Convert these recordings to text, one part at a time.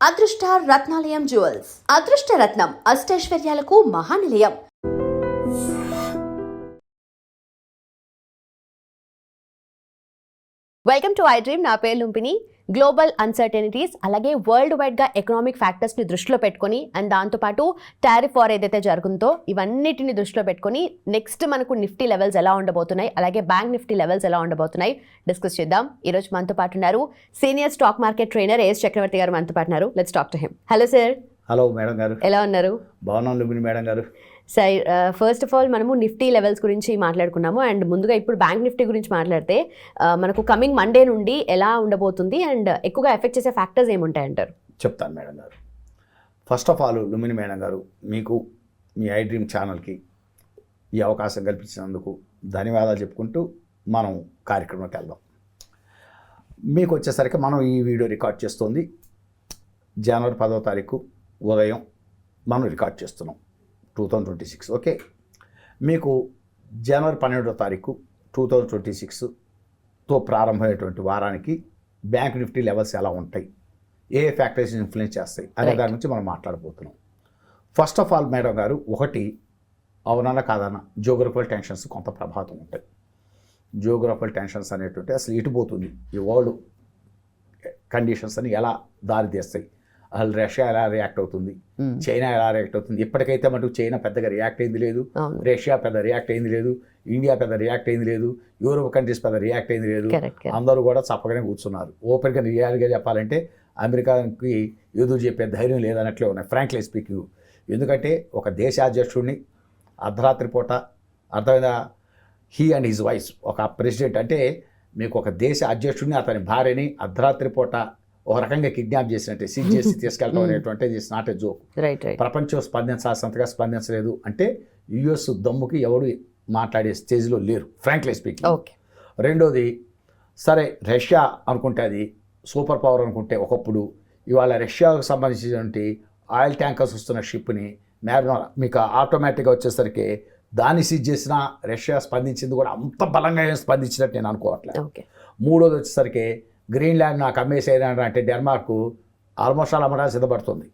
అదృష్ట రత్నాలయం జ్యువెల్స్. అదృష్ట రత్నం అష్టైశ్వర్యాలకు మహానిలయం. వెల్కమ్ టు ఐ డ్రీమ్ నా పేరు లుంపిని గ్లోబల్ అన్సర్టనిటీస్ అలాగే వరల్డ్ వైడ్గా ఎకనామిక్ ఫ్యాక్టర్స్ని దృష్టిలో పెట్టుకొని అండ్ దాంతోపాటు టారిఫ్ వార్ ఏదైతే జరుగుతుందో ఇవన్నిటిని దృష్టిలో పెట్టుకొని నెక్స్ట్ మనకు నిఫ్టీ లెవెల్స్ ఎలా ఉండబోతున్నాయి అలాగే బ్యాంక్ నిఫ్టీ లెవెల్స్ ఎలా ఉండబోతున్నాయి డిస్కస్ చేద్దాం. ఈరోజు మనతో పాటు ఉన్నారు senior stock market trainer AS Chakravarthy గారు మనతో పాటు ఉన్నారు. Let's talk to him hello sir hello madam గారు. ఎలా ఉన్నారు? బాగున్నాం లుబిని మేడం గారు. సై ఫస్ట్ ఆఫ్ ఆల్ మనము నిఫ్టీ లెవెల్స్ గురించి మాట్లాడుకున్నాము. అండ్ ముందుగా ఇప్పుడు బ్యాంక్ నిఫ్టీ గురించి మాట్లాడితే మనకు కమింగ్ మండే నుండి ఎలా ఉండబోతుంది అండ్ ఎక్కువగా ఎఫెక్ట్ చేసే ఫ్యాక్టర్స్ ఏముంటాయంటారు? చెప్తాను మేడం గారు. First of all Lumbini madam గారు మీకు మీ ఐ డ్రీమ్ ఛానల్కి ఈ అవకాశం కల్పించినందుకు ధన్యవాదాలు చెప్పుకుంటూ మనం కార్యక్రమంకి వెళ్దాం. మీకు వచ్చేసరికి మనం ఈ వీడియో రికార్డ్ చేస్తుంది. జనవరి పదో తారీఖు ఉదయం మనం రికార్డ్ చేస్తున్నాం. Two thousand twenty six okay మీకు జనవరి పన్నెండో తారీఖు టూ థౌజండ్ ట్వంటీ సిక్స్తో ప్రారంభమైనటువంటి వారానికి బ్యాంక్ నిఫ్టీ లెవెల్స్ ఎలా ఉంటాయి? ఏ ఫ్యాక్టర్స్ ఇన్ఫ్లుయెన్స్ చేస్తాయి? అనే. దాని గురించి మనం మాట్లాడబోతున్నాం. ఫస్ట్ ఆఫ్ ఆల్ మేడం గారు ఒకటి అవునన్నా కాదన్నా జియోగ్రఫికల్ టెన్షన్స్ కొంత ప్రభావం ఉంటాయి. జియోగ్రఫికల్ టెన్షన్స్ అనేటువంటి అసలు ఇటు పోతుంది ఈ వరల్డ్ కండిషన్స్ అని ఎలా దారి తీస్తాయి అసలు రష్యా ఎలా రియాక్ట్ అవుతుంది? చైనా ఎలా రియాక్ట్ అవుతుంది? ఇప్పటికైతే మటుకు చైనా పెద్దగా రియాక్ట్ అయింది లేదు. రష్యా పెద్ద రియాక్ట్ అయింది లేదు. ఇండియా పెద్ద రియాక్ట్ అయింది లేదు. యూరోప్ కంట్రీస్ పెద్ద రియాక్ట్ అయింది లేదు. అందరూ కూడా చప్పగానే కూర్చున్నారు. ఓపెన్గా రియాలిటీగా చెప్పాలంటే అమెరికాకి ఎదురు చెప్పే ధైర్యం లేదన్నట్లే ఉన్నాయి ఫ్రాంక్లీ స్పీకింగ్ ఎందుకంటే ఒక దేశాధ్యక్షుడిని అర్ధరాత్రి పూట అర్థమైందా? హీ అండ్ హిజ్ వైఫ్ ఒక ప్రెసిడెంట్ అంటే మీకు ఒక దేశ అధ్యక్షుడిని అతని భార్యని అర్ధరాత్రి పూట ఒక రకంగా కిడ్నాప్ చేసినట్టే సీజ్ చేసి తీసుకెళ్ళడం అనేటువంటి ఇట్స్ నాట్ ఎ జోక్ ప్రపంచం స్పందించాల్సినంతగా స్పందించలేదు అంటే యుఎస్ దమ్ముకి ఎవరు మాట్లాడే స్టేజ్లో లేరు ఫ్రాంక్లీ స్పీకింగ్ ఓకే రెండోది సరే రష్యా అనుకుంటే అది సూపర్ పవర్ అనుకుంటే ఒకప్పుడు ఇవాళ రష్యాకు సంబంధించినటువంటి ఆయిల్ ట్యాంకర్స్ వస్తున్న షిప్ని మ్యారినో మీకు ఆటోమేటిక్గా వచ్చేసరికి దాన్ని సీజ్ చేసిన రష్యా స్పందించింది కూడా అంత బలంగా ఏం స్పందించినట్టు నేను అనుకోవట్లేదు ఓకే మూడోది వచ్చేసరికి గ్రీన్లాండ్ నాకు అమ్మేసేయడం అంటే డెన్మార్క్ ఆల్మోస్ట్ ఆల్ అమ్మడానికి సిద్ధపడుతుంది.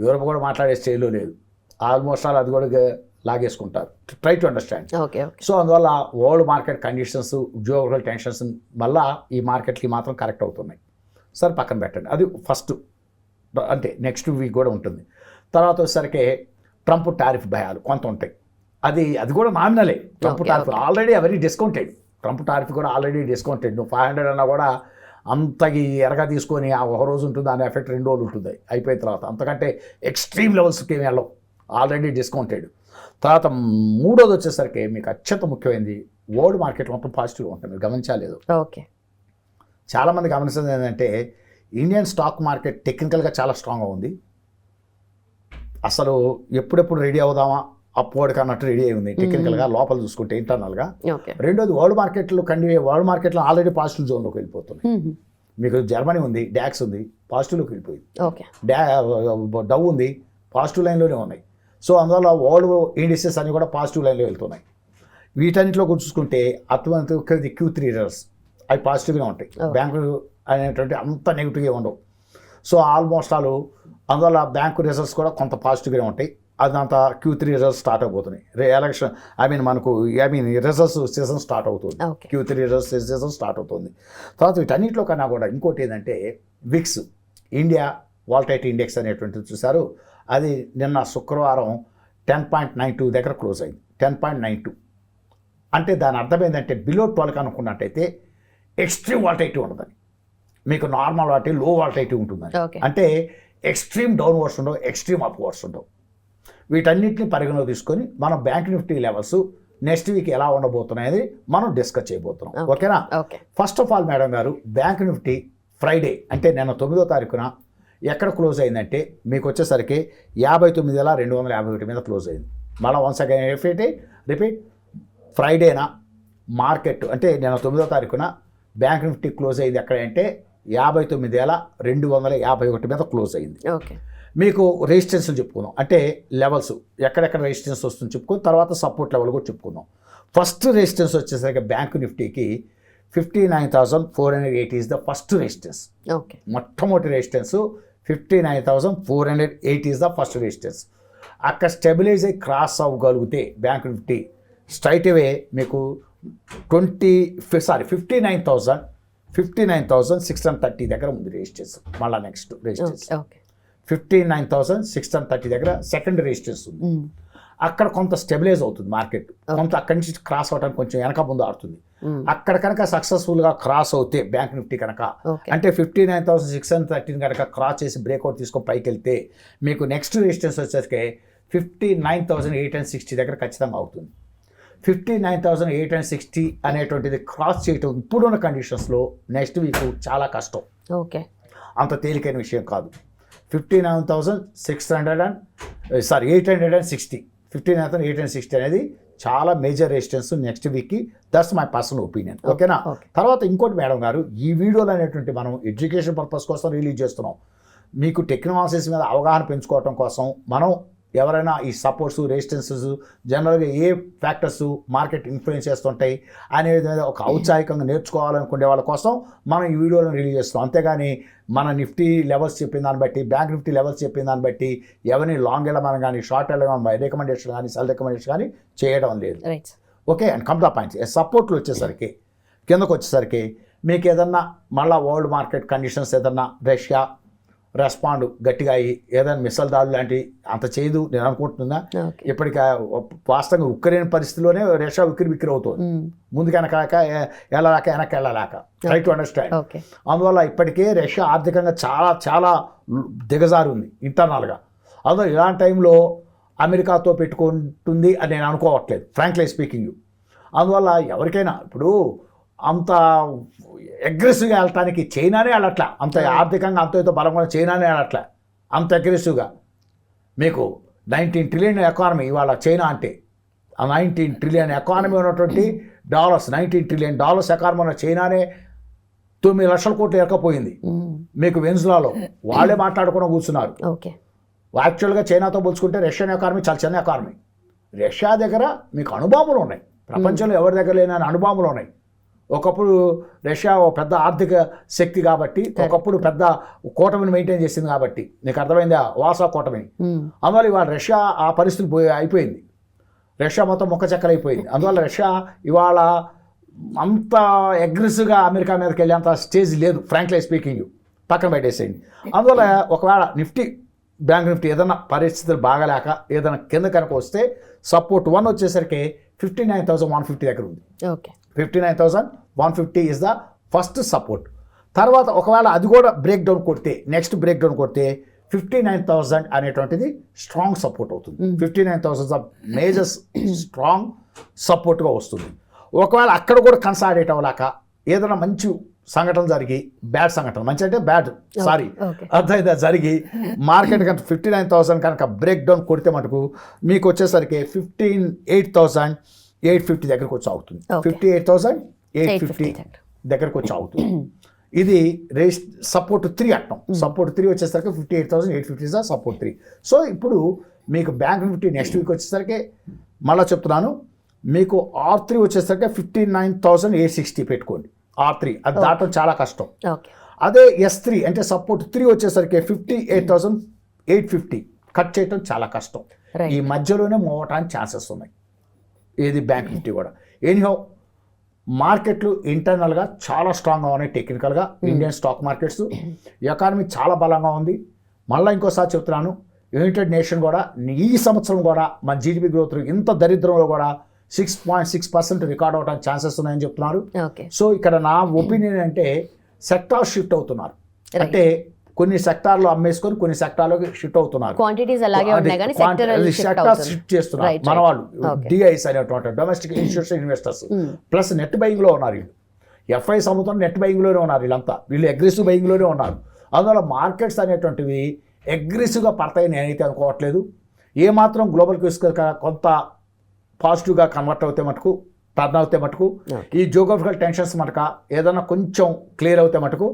యూరోప్ కూడా మాట్లాడే స్టేజ్లో లేదు. ఆల్మోస్ట్ ఆల్ అది కూడా లాగేసుకుంటారు. ట్రై టు అండర్స్టాండ్ సో అందువల్ల world market conditions geographical tensions వల్ల ఈ మార్కెట్కి మాత్రం కరెక్ట్ అవుతున్నాయి. సరే పక్కన పెట్టండి. అది ఫస్ట్ అంటే నెక్స్ట్ వీక్ కూడా ఉంటుంది. తర్వాత వచ్చేసరికి ట్రంప్ టారిఫ్ భయాలు కొంత ఉంటాయి. అది అది కూడా నామినలే. Trump tariff. ఆల్రెడీ అవన్నీ డిస్కౌంటెడ్ ట్రంప్ టారిఫ్ కూడా ఆల్రెడీ డిస్కౌంటెడ్ నువ్వు ఫైవ్ హండ్రెడ్ అన్నా కూడా అంతకి ఎరగా తీసుకొని ఆ ఒక రోజు ఉంటుంది దాని ఎఫెక్ట్ రెండు రోజులు ఉంటుంది. అయిపోయిన తర్వాత అంతకంటే ఎక్స్ట్రీమ్ లెవెల్స్కి ఏమి వెళ్ళవు. Already discounted. తర్వాత మూడోది వచ్చేసరికి మీకు అత్యంత ముఖ్యమైనది వరల్డ్ మార్కెట్ మొత్తం పాజిటివ్గా ఉంటుంది. మీరు గమనించలేదు. ఓకే. చాలామంది గమనించింది ఏంటంటే ఇండియన్ స్టాక్ మార్కెట్ టెక్నికల్గా చాలా స్ట్రాంగ్గా ఉంది. అసలు ఎప్పుడెప్పుడు రెడీ అవుదామా? అప్వర్డ్కి అన్నట్టు రెడీ అయి ఉంది. టెక్నికల్గా లోపల చూసుకుంటే ఇంటర్నల్గా రెండోది వరల్డ్ మార్కెట్లో కండి వరల్డ్ మార్కెట్లో ఆల్రెడీ పాజిటివ్ జోన్లోకి వెళ్ళిపోతుంది మీకు జర్మనీ ఉంది డ్యాక్స్ ఉంది పాజిటివ్లోకి వెళ్ళిపోయింది. ఓకే. డా డవ్ ఉంది పాజిటివ్ లైన్లోనే ఉన్నాయి. సో అందువల్ల వరల్డ్ ఇండిసెస్ అన్ని కూడా పాజిటివ్ లైన్లో వెళ్తున్నాయి. వీటన్నిటిలో చూసుకుంటే అటువంటి క్యూ త్రీ రిజల్ట్స్ అవి పాజిటివ్గా ఉంటాయి. బ్యాంకు అనేటువంటి అంత నెగిటివ్గా ఉండవు. సో ఆల్మోస్ట్ ఆల్ అందువల్ల బ్యాంకు రిజల్ట్స్ కూడా కొంత పాజిటివ్గా ఉంటాయి. అదంతా క్యూ త్రీ రిజల్ట్స్ స్టార్ట్ అయిపోతున్నాయి రే ఎలక్షన్ ఐ మీన్ మనకు I mean results season start అవుతుంది. Q three results season start అవుతుంది. తర్వాత వీటన్నిటిలో కన్నా కూడా ఇంకోటి ఏంటంటే విక్స్ ఇండియా వాల్టైట్ ఇండెక్స్ అనేటువంటిది చూసారు అది నిన్న శుక్రవారం టెన్ పాయింట్ నైన్ టూ దగ్గర క్లోజ్ అయింది. టెన్ పాయింట్ నైన్ టూ అంటే దాని అర్థం ఏంటంటే బిలో ట్వెల్వ్ అనుకున్నట్టయితే ఎక్స్ట్రీమ్ వాల్టైటీ ఉండదని. మీకు నార్మల్ వాటి లో వాల్టైటీ ఉంటుందని. అంటే ఎక్స్ట్రీమ్ డౌన్వర్డ్స్ ఉండవు ఎక్స్ట్రీమ్ అప్వర్డ్స్ ఉండవు. వీటన్నిటిని పరిగణలో తీసుకొని మనం bank Nifty levels next week ఎలా ఉండబోతున్నాయని మనం డిస్కస్ చేయబోతున్నాం. ఓకేనా okay first of all madam గారు బ్యాంక్ నిఫ్టీ ఫ్రైడే అంటే నిన్న తొమ్మిదో తారీఖున ఎక్కడ క్లోజ్ అయిందంటే మీకు వచ్చేసరికి యాభై తొమ్మిది వేల రెండు వందల యాభై ఒకటి మీద క్లోజ్ అయింది. మళ్ళీ వన్స్ అగైన్ రిపీట్ రిపీట్ ఫ్రైడేనా మార్కెట్ అంటే నిన్న తొమ్మిదో తారీఖున బ్యాంక్ నిఫ్టీ క్లోజ్ అయింది ఎక్కడ అంటే యాభై తొమ్మిది వేల రెండు వందల యాభై ఒకటి మీద క్లోజ్ అయింది. ఓకే మీకు రెసిస్టెన్స్లు చెప్పుకుందాం. అంటే లెవెల్స్ ఎక్కడెక్కడ రెసిస్టెన్స్ వస్తుంది చెప్పుకుని తర్వాత సపోర్ట్ లెవెల్ కూడా చెప్పుకుందాం. ఫస్ట్ రెసిస్టెన్స్ వచ్చేసరికి bank నిఫ్టీకి fifty nine thousand four hundred eighty is the first resistance okay మొట్టమొదటి resistance fifty nine thousand four hundred eight is the first resistance అక్కడ స్టెబిలైజ్ అయ్యి క్రాస్ అవ్వగలిగితే బ్యాంక్ నిఫ్టీ స్ట్రైట్ అవే మీకు twenty sorry fifty nine thousand fifty nine thousand six hundred thirty దగ్గర ఉంది resistance మళ్ళీ next resistance okay fifty nine thousand six hundred thirty దగ్గర second resistance ఉంది. అక్కడ కొంత స్టెబిలైజ్ అవుతుంది మార్కెట్ కొంత అక్కడి నుంచి క్రాస్ అవడానికి కొంచెం వెనక ముందు ఆడుతుంది. అక్కడ కనుక సక్సెస్ఫుల్గా క్రాస్ అవుతే బ్యాంక్ నిఫ్టీ కనుక అంటే fifty nine thousand six hundred thirteen కనుక క్రాస్ చేసి బ్రేక్అవుట్ తీసుకొని పైకి వెళ్తే మీకు నెక్స్ట్ రెజిస్టెన్స్ వచ్చేసరికి fifty nine thousand eight and sixty దగ్గర ఖచ్చితంగా అవుతుంది. Fifty nine thousand eight and sixty అనేటువంటిది క్రాస్ చేయటం ఇప్పుడున్న కండిషన్స్లో నెక్స్ట్ వీక్ చాలా కష్టం. ఓకే అంత తేలికైన విషయం కాదు. Fifty nine thousand six hundred and sorry eight hundred and sixty. Fifty nine thousand eight and sixty అనేది చాలా మేజర్ రెసిస్టెన్స్ నెక్స్ట్ వీక్కి దట్స్ మై పర్సనల్ ఒపీనియన్ ఓకేనా. తర్వాత ఇంకోటి మేడం గారు ఈ వీడియోలు అనేటువంటి మనం ఎడ్యుకేషన్ పర్పస్ కోసం రిలీజ్ చేస్తున్నాం. మీకు టెక్నాలజీస్ మీద అవగాహన పెంచుకోవటం కోసం మనం ఎవరైనా ఈ సపోర్ట్స్ రెసిస్టెన్సెస్ జనరల్గా ఏ ఫ్యాక్టర్స్ మార్కెట్ ఇన్ఫ్లుయెన్స్ చేస్తుంటాయి మీద ఒక ఔత్సాహికంగా నేర్చుకోవాలనుకునే వాళ్ళ కోసం మనం ఈ వీడియోలను రిలీజ్ చేస్తున్నాం. అంతేగాని మన నిఫ్టీ లెవెల్స్ చెప్పిన దాన్ని బట్టి బ్యాంక్ నిఫ్టీ లెవెల్స్ చెప్పిన దాన్ని బట్టి ఎవరిని లాంగ్ వెళ్ళమని కానీ షార్ట్ వెళ్ళమని రికమెండేషన్ కానీ సెల్ రికమెండేషన్ కానీ చేయడం లేదు. Okay and come the points. సపోర్ట్లు వచ్చేసరికి కిందకు వచ్చేసరికి మీకు ఏదన్నా మళ్ళా వరల్డ్ మార్కెట్ కండిషన్స్ ఏదన్నా రష్యా రెస్పాండ్ గట్టిగా అయ్యి ఏదైనా మిసల్ దాడులు లాంటివి అంత చేయదు నేను అనుకుంటున్నా. ఇప్పటికి వాస్తవంగా ఉక్రెయిన్ పరిస్థితిలోనే రష్యా ఉక్కిరి బిక్కిరి అవుతుంది. ముందుకు వెనకాక వెళ్ళలేక. వెనక్కి వెళ్ళలేక ట్రై టు అండర్స్టాండ్ అందువల్ల ఇప్పటికే రష్యా ఆర్థికంగా చాలా చాలా దిగజారి ఉంది ఇంటర్నల్గా అందులో ఇలాంటి టైంలో అమెరికాతో పెట్టుకుంటుంది అని నేను అనుకోవట్లేదు ఫ్రాంక్లీ స్పీకింగ్ అందువల్ల ఎవరికైనా ఇప్పుడు అంత అగ్రెసివ్గా వెళ్ళటానికి చైనానే వెళ్ళట్లా. అంత ఆర్థికంగా అంత ఇంత బలంగా చైనానే వెళ్ళట్లా. అంత అగ్రెసివ్గా మీకు నైన్టీన్ ట్రిలియన్ ఎకానమీ ఇవాళ చైనా అంటే ఆ నైన్టీన్ ట్రిలియన్ ఎకానమీ ఉన్నటువంటి dollars nineteen trillion dollars economy ఉన్న చైనానే తొమ్మిది లక్షల కోట్లు ఎరకపోయింది. మీకు వెన్జులాలో వాళ్ళే మాట్లాడుకుని కూర్చున్నారు. ఓకే. యాక్చువల్గా చైనాతో పోల్చుకుంటే రష్యన్ ఎకానమీ చాలా చిన్న ఎకానమీ రష్యా దగ్గర మీకు అణుబాంబులు ఉన్నాయి. ప్రపంచంలో ఎవరి దగ్గర లేని అణుబాంబులు ఉన్నాయి. ఒకప్పుడు రష్యా ఓ పెద్ద ఆర్థిక శక్తి కాబట్టి ఒకప్పుడు పెద్ద కూటమిని మెయింటైన్ చేసింది కాబట్టి. నీకు అర్థమైందా? వాసా కూటమిని అందువల్ల ఇవాళ రష్యా ఆ పరిస్థితి పోయి అయిపోయింది. రష్యా మొత్తం మొక్క చెక్కలైపోయింది. అందువల్ల రష్యా ఇవాళ అంత అగ్రెసివ్గా అమెరికా మీదకి వెళ్ళేంత స్టేజ్ లేదు ఫ్రాంక్లీ స్పీకింగ్ పక్కన పెట్టేసేయండి. అందువల్ల ఒకవేళ నిఫ్టీ బ్యాంక్ నిఫ్టీ ఏదైనా పరిస్థితులు బాగాలేక ఏదైనా కింద కనుక వస్తే సపోర్ట్ వన్ వచ్చేసరికి fifty nine thousand one fifty దగ్గర ఉంది. Okay fifty nine thousand one fifty is the first support తర్వాత ఒకవేళ అది కూడా బ్రేక్ డౌన్ కొడితే నెక్స్ట్ బ్రేక్ డౌన్ కొడితే ఫిఫ్టీ నైన్ థౌసండ్ అనేటువంటిది స్ట్రాంగ్ సపోర్ట్ అవుతుంది. Fifty nine thousand major strong సపోర్ట్గా వస్తుంది. ఒకవేళ అక్కడ కూడా కన్సాలిడేట్ అవ్వలేక ఏదైనా మంచి సంఘటన జరిగి బ్యాడ్ సంఘటన మంచి అంటే బ్యాడ్ సారీ ఓకే అర్థమైందా? జరిగి మార్కెట్ కనుక ఫిఫ్టీ నైన్ థౌసండ్ కనుక బ్రేక్ డౌన్ కొడితే మటుకు మీకు వచ్చేసరికి fifteen eight thousand eight fifty దగ్గరకు వచ్చి అవుతుంది. Fifty eight thousand eight 850 fifty దగ్గర. దగ్గరకు వచ్చి అవుతుంది ఇది రేస్ సపోర్ట్ త్రీ అంటాం సపోర్ట్ త్రీ వచ్చేసరికి fifty eight thousand eight fifty support three. So ఇప్పుడు మీకు బ్యాంక్ నిఫ్టీ నెక్స్ట్ వీక్ వచ్చేసరికి మళ్ళీ చెప్తున్నాను మీకు ఆర్ త్రీ వచ్చేసరికి fifty nine thousand eight sixty పెట్టుకోండి. R three. అది దాటం చాలా కష్టం. అదే ఎస్ త్రీ అంటే సపోర్ట్ త్రీ వచ్చేసరికి fifty eight thousand eight fifty. Cut చేయటం చాలా కష్టం. ఈ మధ్యలోనే మూవ్ అవడానికి ఛాన్సెస్ ఉన్నాయి. ఏది బ్యాంక్ నిఫ్టీ కూడా. ఎనీహౌ మార్కెట్లు ఇంటర్నల్గా చాలా స్ట్రాంగ్గా ఉన్నాయి టెక్నికల్గా. ఇండియన్ స్టాక్ మార్కెట్స్ ఎకానమీ చాలా బలంగా ఉంది. మళ్ళీ ఇంకోసారి చెప్తున్నాను యునైటెడ్ నేషన్ కూడా ఈ సంవత్సరం కూడా మన జీడిపి గ్రోత్ ఇంత దరిద్రంలో కూడా six point six percent record అవడానికి ఛాన్సెస్ ఉన్నాయని చెప్తున్నారు. సో ఇక్కడ నా ఒపీనియన్ అంటే సెక్టార్ షిఫ్ట్ అవుతున్నారు. అంటే కొన్ని సెక్టార్లు అమ్మేసుకొని కొన్ని సెక్టార్లోకి షిఫ్ట్ అవుతున్నారు. క్వాంటిటీస్ అలాగే ఉన్నాయి కానీ సెక్టర్ షిఫ్ట్ చేస్తున్నారు. మన. వాళ్ళు. డిఐస్ అనేటువంటి domestic institution investors plus net బయింగ్లో ఉన్నారు వీళ్ళు. ఎఫ్ఐ సముద్రం నెట్ బయింగ్లోనే ఉన్నారు వీళ్ళంతా. వీళ్ళు అగ్రెసివ్ బయింగ్లోనే ఉన్నారు. అందువల్ల మార్కెట్స్ అనేటువంటివి అగ్రెసివ్గా పడతాయి నేనైతే అనుకోవట్లేదు. ఏమాత్రం గ్లోబల్ క్యూస్ కొంత పాజిటివ్గా కన్వర్ట్ అవుతే మటుకు టర్న్ అవుతే మటుకు ఈ జోగ్రఫికల్ టెన్షన్స్ మటుక ఏదైనా కొంచెం క్లియర్ అవుతే మటుకు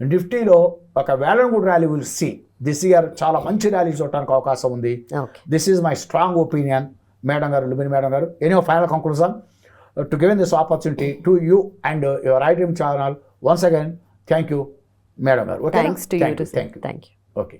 నిఫ్టీలో ఒక వేలం good rally will see. This year చాలా మంచి ర్యాలీ చూడటానికి అవకాశం ఉంది. This is my strong opinion madam గారు లుమిని మేడం గారు. Any final conclusion to given this opportunity to you and your iDream channel once again thank you madam గారు. Thank you okay